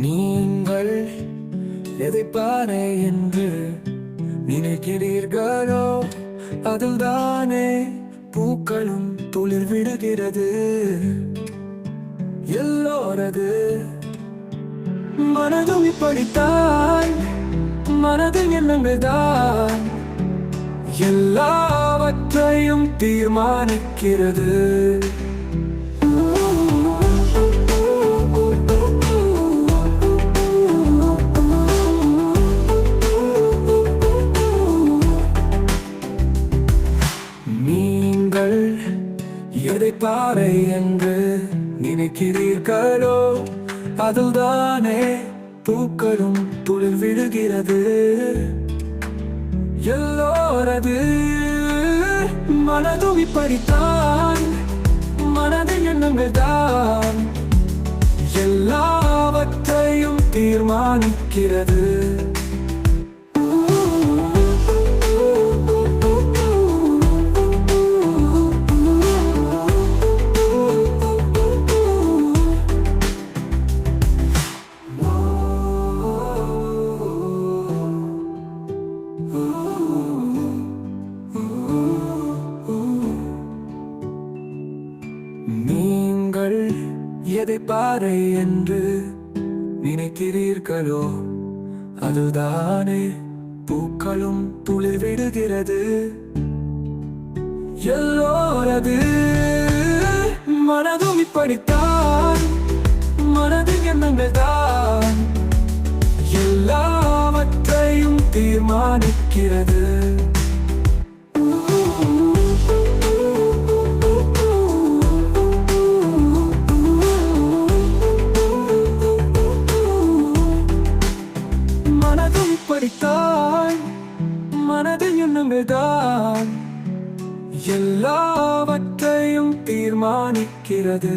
நீங்கள் எதை என்று நினைக்கிறீர்களோ அதில்தானே பூக்களும் துளிர் விடுகிறது. எல்லோரது மனதும் இப்படித்தான் மனதின் எண்ணங்கள் தான் எல்லாவற்றையும் தீர்மானிக்கிறது. நீங்கள் எதை பாறை என்று நினைக்கிறீர்களோ அதுதானே பூக்களும் துளிர் விழுகிறது. எல்லோரது மனதும் இப்படித்தான் மனதின் எண்ணங்கள் தான் எல்லாவற்றையும் தீர்மானிக்கிறது. நீங்கள் எதை பாறை என்று நினைக்கிறீர்களோ அதுதானே பூக்களும் துளிர்விடுகிறது. எல்லோரது மனதும் இப்படித்தான் மனதின் எண்ணங்கள் தான். எல்லாவற்றையும் தீர்மானிக்கிறது. மனதும் இப்படித்தான் மனதில் எண்ணங்கள் எல்லாவற்றையும் தீர்மானிக்கிறது.